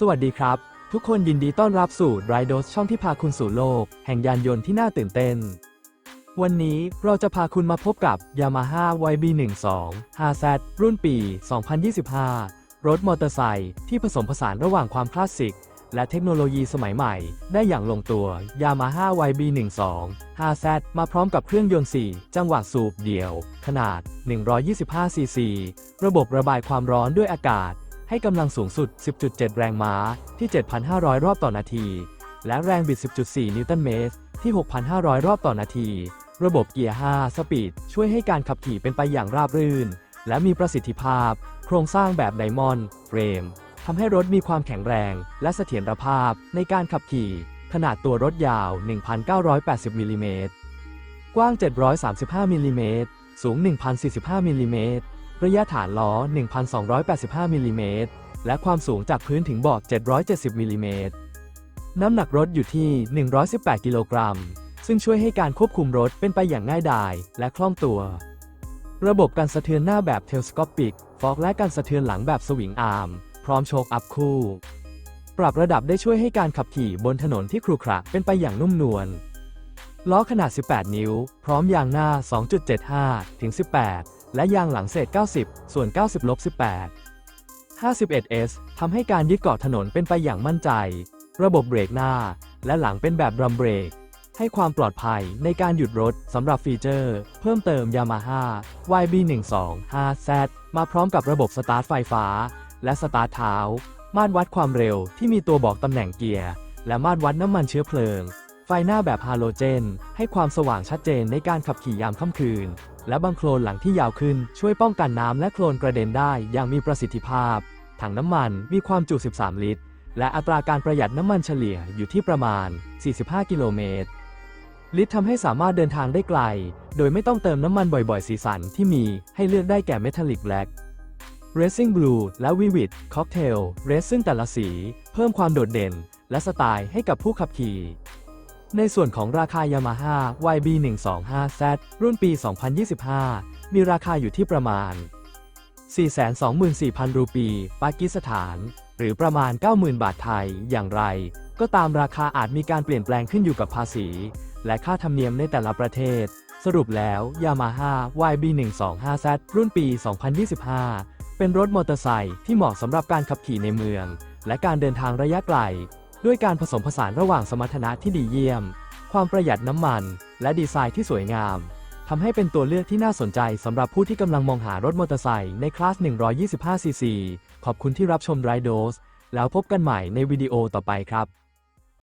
สวัสดีครับ ทุกคนยินดีต้อนรับสู่ r i d o s ช่องที่พาคุณสู่โลก แห่งยานยนต์ที่น่าตื่นเต้น วันนี้เราจะพาคุณมาพบกับ Yamaha YB12 5Z รุ่นปี 2025 รถมอเตอร์ไซค์ที่ผสมผสานระหว่างความคลาสสิก และเทคโนโลยีสมัยใหม่ ได้อย่างลงตัว Yamaha YB12 5Z มาพร้อมกับเครื่องยนต์ 4 จังหวะสูบเดี่ยว ขนาด 125ซีซีระบบระบายความร้อนด้วยอากาศ ให้กำลังสูงสุด 10.7 แรงม้าที่ 7,500 รอบต่อนาที และแรงบิด 10.4 นิวตันเมตรที่ 6,500 รอบต่อนาที ระบบเกียร์ 5 สปีด ช่วยให้การขับขี่เป็นไปอย่างราบรื่น และมีประสิทธิภาพ โครงสร้างแบบไดมอนด์เฟรมทำให้รถมีความแข็งแรง และเสถียรภาพในการขับขี่ ขนาดตัวรถยาว 1,980 มิลลิเมตร กว้าง 735 มิลลิเมตร สูง 1,045 มิลลิเมตร ระยะฐานล้อ 1,285 มิลลิเมตร และความสูงจากพื้นถึงเบาะ770 มิลลิเมตร น้ำหนักรถอยู่ที่ 118 กิโลกรัม ซึ่งช่วยให้การควบคุมรถเป็นไปอย่างง่ายดายและคล่องตัว ระบบการสะเทือนหน้าแบบเทลสโคปิก ฟอกและการสะเทือนหลังแบบสวิงอาร์ม พร้อมโชคอัพคู่ ปรับระดับได้ช่วยให้การขับขี่บนถนนที่ครุขระเป็นไปอย่างนุ่มนวลล้อขนาด 18 นิ้ว พร้อมยางหน้า 2.75 ถึง 18 และยางหลังเศษ 90 ส่วน 90ลบ18 51S ทำให้การยึดเกาะถนนเป็นไปอย่างมั่นใจ ระบบเบรกหน้า และหลังเป็นแบบดรัมเบรก ให้ความปลอดภัยในการหยุดรถสำหรับฟีเจอร์ เพิ่มเติม Yamaha YB125Z มาพร้อมกับระบบสตาร์ทไฟฟ้า และสตาร์ทเท้า มาตรวัดความเร็วที่มีตัวบอกตำแหน่งเกียร์ และมาตรวัดน้ำมันเชื้อเพลิง ไฟหน้าแบบฮาโลเจน ให้ความสว่างชัดเจนในการขับขี่ยามค่ำคืน และบังโคลนหลังที่ยาวขึ้นช่วยป้องกันน้ำและโคลนกระเด็นได้อย่างมีประสิทธิภาพ ถังน้ำมันมีความจุ 13 ลิตร และอัตราการประหยัดน้ำมันเฉลี่ยอยู่ที่ประมาณ 45 กิโลเมตร ลิตรทำให้สามารถเดินทางได้ไกล โดยไม่ต้องเติมน้ำมันบ่อยๆ สีสันที่มีให้เลือกได้แก่ Metallic Black Racing Blue และ Vivid Cocktail Red ซึ่งแต่ละสี เพิ่มความโดดเด่น และสไตล์ให้กับผู้ขับขี่ ในส่วนของราคา Yamaha YB125Z รุ่นปี 2025 มีราคาอยู่ที่ประมาณ 424,000 รูปี ปากีสถาน หรือประมาณ 90,000 บาทไทย อย่างไร ก็ตามราคาอาจมีการเปลี่ยนแปลงขึ้นอยู่กับภาษี และค่าธรรมเนียมในแต่ละประเทศ สรุปแล้ว Yamaha YB125Z รุ่นปี 2025 เป็นรถมอเตอร์ไซค์ที่เหมาะสำหรับการขับขี่ในเมือง และการเดินทางระยะไกล ด้วยการผสมผสานระหว่างสมรรถนะที่ดีเยี่ยม ความประหยัดน้ำมัน และดีไซน์ที่สวยงามทำให้เป็นตัวเลือกที่น่าสนใจสำหรับผู้ที่กำลังมองหารถมอเตอร์ไซค์ในคลาส 125cc ขอบคุณที่รับชมไรโดสแล้วพบกันใหม่ในวิดีโอต่อไปครับ